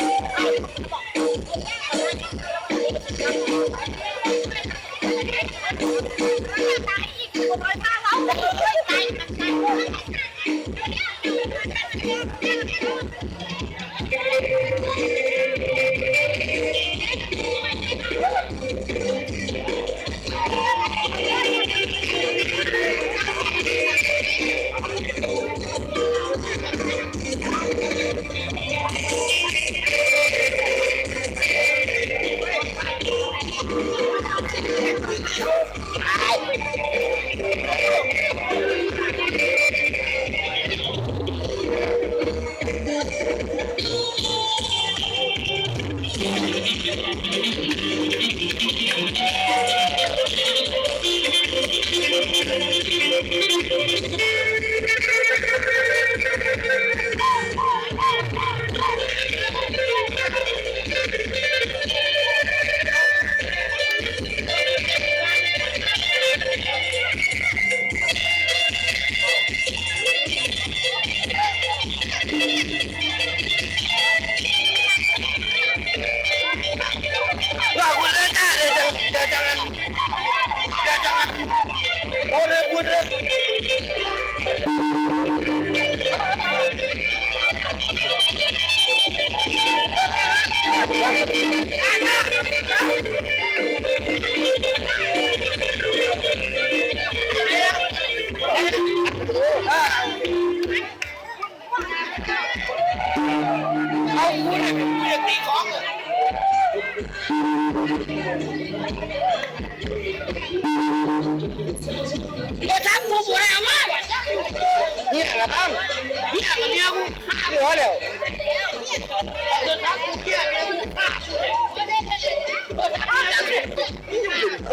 Oh, Mm-hmm. ก็ทักกูปวดเอามาเนี่ยละตั้งเนี่ยกับเมียกูฆ่าหัวแล้วจะทักกูเกี้ยเมียกูฆ่า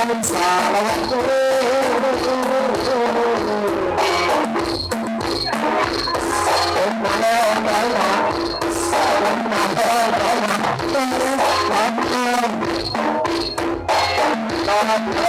I'm sorry. Oh,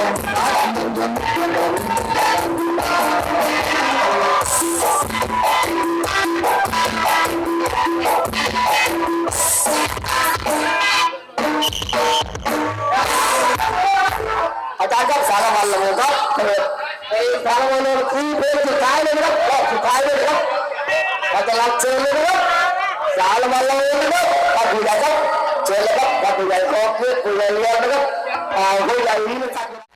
อาจารย์ครับสารวันเลยครับเปิดไอ้สารวันเลยคือเพลงสุดท้ายเลยนะครับรอบสุดท้ายเลยนะครับเราจะรับเชิญเลยนะครับสารวันเลยนะครับท่านผู้ใหญ่ครับเชิญเลยครับท่านผู้ใหญ่ขอเพื่อนผู้ใหญ่เรียนนะครับอ่าผู้ใหญ่นี้นะครับ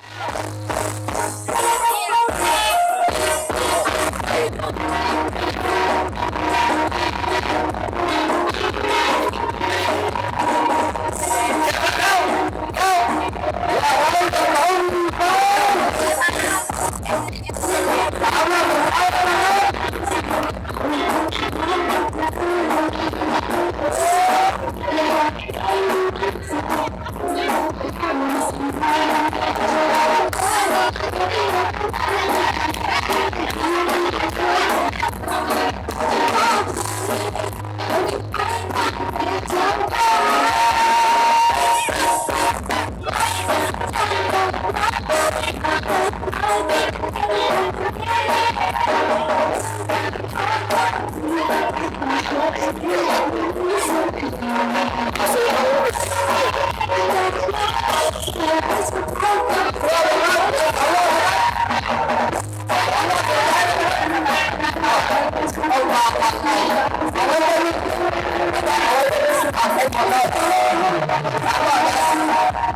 Thank you.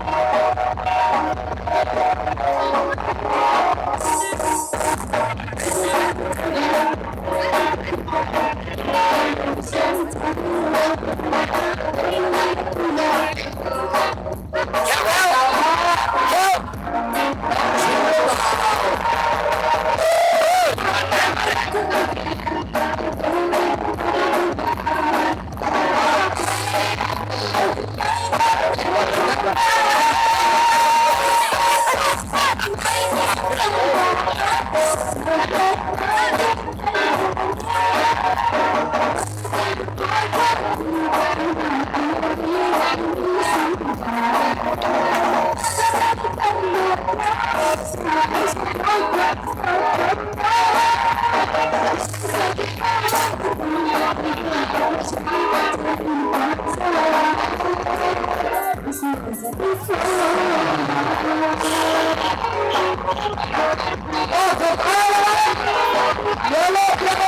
¡No,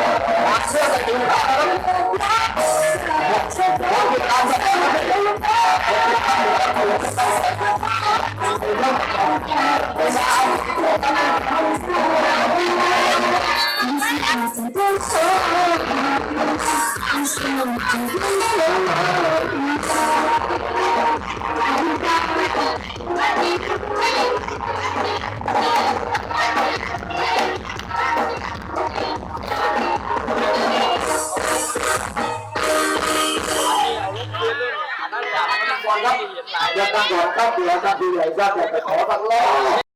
Thank. เหนือครับดีใหญ่ยอดเด็ดขอสักรอบ